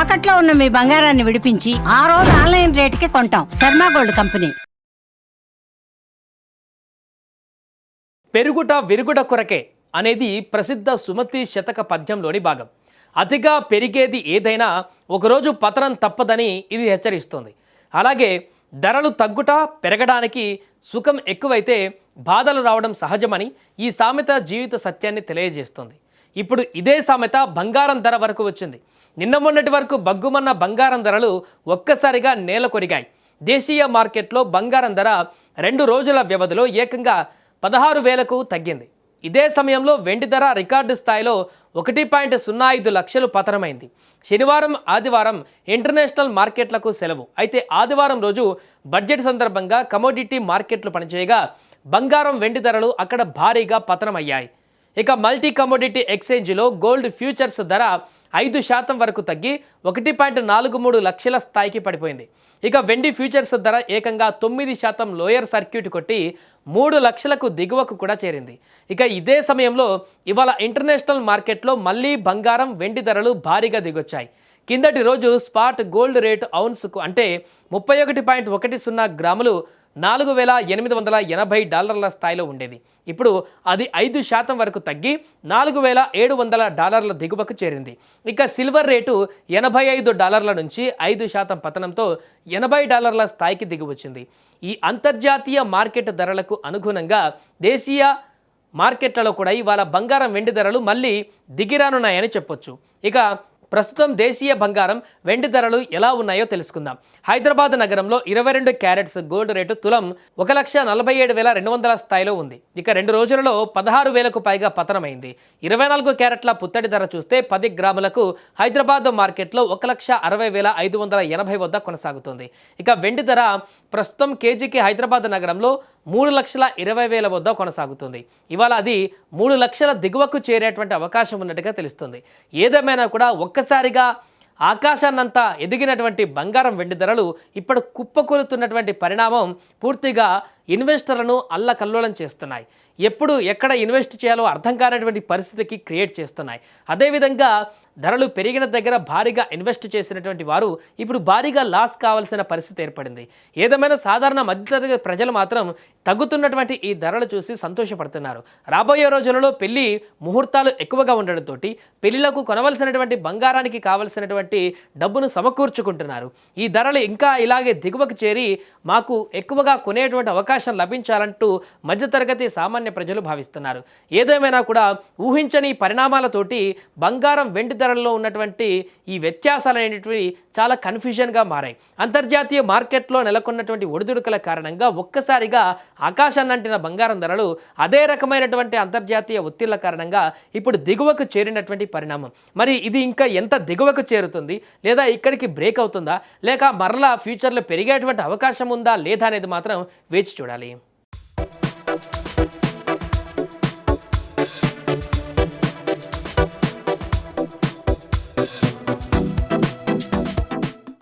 తాకట్లో ఉన్న మీ బంగారాన్ని విడిపించి ఆ రోజు ఆన్లైన్ రేటుకి కొంటాం. Sharma gold company. పెరుగుట విరుగుట కొరకే అనేది ప్రసిద్ధ సుమతి శతక పద్యంలోని భాగం. అతిగా పెరిగేది ఏదైనా ఒకరోజు పతనం తప్పదని ఇది హెచ్చరిస్తుంది. అలాగే ధరలు తగ్గుట పెరగడానికి సుఖం ఎక్కువైతే బాధలు రావడం సహజమని ఈ సామెత జీవిత సత్యాన్ని తెలియజేస్తుంది. ఇప్పుడు ఇదే సామెత బంగారం ధర వరకు వచ్చింది. నిన్న మొన్నటి వరకు బగ్గుమన్న బంగారం ధరలు ఒక్కసారిగా నేల కొరిగాయి. దేశీయ మార్కెట్లో బంగారం ధర రెండు రోజుల వ్యవధిలో ఏకంగా పదహారు వేలకు తగ్గింది. ఇదే సమయంలో వెండి ధర రికార్డు స్థాయిలో ఒకటి పాయింట్ సున్నా ఐదు లక్షలు పతనమైంది. శనివారం ఆదివారం ఇంటర్నేషనల్ మార్కెట్లకు సెలవు. అయితే ఆదివారం రోజు బడ్జెట్ సందర్భంగా కమోడిటీ మార్కెట్లు పనిచేయగా బంగారం వెండి ధరలు అక్కడ భారీగా పతనమయ్యాయి. ఇక మల్టీ కమోడిటీ ఎక్స్చేంజ్లో గోల్డ్ ఫ్యూచర్స్ ధర ఐదు శాతం వరకు తగ్గి ఒకటి పాయింట్ నాలుగు మూడు లక్షల స్థాయికి పడిపోయింది. ఇక వెండి ఫ్యూచర్స్ ధర ఏకంగా తొమ్మిది శాతం లోయర్ సర్క్యూట్ కొట్టి మూడు లక్షలకు దిగువకు కూడా చేరింది. ఇక ఇదే సమయంలో ఇవాళ ఇంటర్నేషనల్ మార్కెట్లో మళ్ళీ బంగారం వెండి ధరలు భారీగా దిగొచ్చాయి. కిందటి రోజు స్పాట్ గోల్డ్ రేటు ఔన్స్కు అంటే ముప్పై ఒకటి పాయింట్ ఒకటి సున్నా గ్రాములు నాలుగు వేల ఎనిమిది వందల ఎనభై డాలర్ల స్థాయిలో ఉండేది. ఇప్పుడు అది ఐదు శాతం వరకు తగ్గి నాలుగు వేల ఏడు వందల డాలర్ల దిగువకు చేరింది. ఇక సిల్వర్ రేటు ఎనభై ఐదు డాలర్ల నుంచి ఐదు శాతం పతనంతో ఎనభై డాలర్ల స్థాయికి దిగువచ్చింది. ఈ అంతర్జాతీయ మార్కెట్ ధరలకు అనుగుణంగా దేశీయ మార్కెట్లలో కూడా ఇవాళ బంగారం వెండి ధరలు మళ్ళీ దిగిరానున్నాయని చెప్పొచ్చు. ఇక ప్రస్తుతం దేశీయ బంగారం వెండి ధరలు ఎలా ఉన్నాయో తెలుసుకుందాం. హైదరాబాద్ నగరంలో ఇరవై రెండు క్యారెట్స్ గోల్డ్ రేటు తులం ఒక లక్ష నలభై ఏడు వేల రెండు వందల స్థాయిలో ఉంది. ఇక రెండు రోజులలో పదహారు వేలకు పైగా పతనమైంది. ఇరవై నాలుగు క్యారెట్ల పుత్తడి ధర చూస్తే పది గ్రాములకు హైదరాబాద్ మార్కెట్లో ఒక లక్ష అరవై వేల ఐదు వందల ఎనభై వద్ద కొనసాగుతుంది. ఇక వెండి ధర ప్రస్తుతం కేజీకి హైదరాబాద్ నగరంలో మూడు లక్షల ఇరవై వేల వద్ద కొనసాగుతుంది. ఇవాళ అది మూడు లక్షల దిగువకు చేరేటువంటి అవకాశం ఉన్నట్టుగా తెలుస్తుంది. ఏదేమైనా కూడా ఒక్కసారిగా ఆకాశాన్నంతా ఎదిగినటువంటి బంగారం వెండి ధరలు ఇప్పుడు కుప్పకూలుతున్నటువంటి పరిణామం పూర్తిగా ఇన్వెస్టర్లను అల్లకల్లోలం చేస్తున్నాయి. ఎప్పుడు ఎక్కడ ఇన్వెస్ట్ చేయాలో అర్థం కానటువంటి పరిస్థితికి క్రియేట్ చేస్తున్నాయి. అదేవిధంగా ధరలు పెరిగిన దగ్గర భారీగా ఇన్వెస్ట్ చేసినటువంటి వారు ఇప్పుడు భారీగా లాస్ కావాల్సిన పరిస్థితి ఏర్పడింది. ఏదేమైనా సాధారణ మధ్యతరగతి ప్రజలు మాత్రం తగ్గుతున్నటువంటి ఈ ధరలు చూసి సంతోషపడుతున్నారు. రాబోయే రోజులలో పెళ్ళి ముహూర్తాలు ఎక్కువగా ఉండడంతో పెళ్ళిలకు కొనవలసినటువంటి బంగారానికి కావలసినటువంటి డబ్బును సమకూర్చుకుంటున్నారు. ఈ ధరలు ఇంకా ఇలాగే దిగువకు చేరి మాకు ఎక్కువగా కొనేటువంటి అవకాశం లభించాలంటూ మధ్యతరగతి సామాన్య ప్రజలు భావిస్తున్నారు. ఏదేమైనా కూడా ఊహించని పరిణామాలతోటి బంగారం వెండి ధరల్లో ఉన్నటువంటి ఈ వ్యత్యాసాలు అనేటివి చాలా కన్ఫ్యూజన్గా మారాయి. అంతర్జాతీయ మార్కెట్లో నెలకొన్నటువంటి ఒడిదుడుకుల కారణంగా ఒక్కసారిగా ఆకాశాన్నంటిన బంగారం ధరలు అదే రకమైనటువంటి అంతర్జాతీయ ఒత్తిళ్ళ కారణంగా ఇప్పుడు దిగువకు చేరినటువంటి పరిణామం. మరి ఇది ఇంకా ఎంత దిగువకు చేరుతుంది? లేదా ఇక్కడికి బ్రేక్ అవుతుందా? లేక మరలా ఫ్యూచర్లో పెరిగేటువంటి అవకాశం ఉందా? లేదా అనేది మాత్రం వేచి చూడాలి. കൂടാളിയും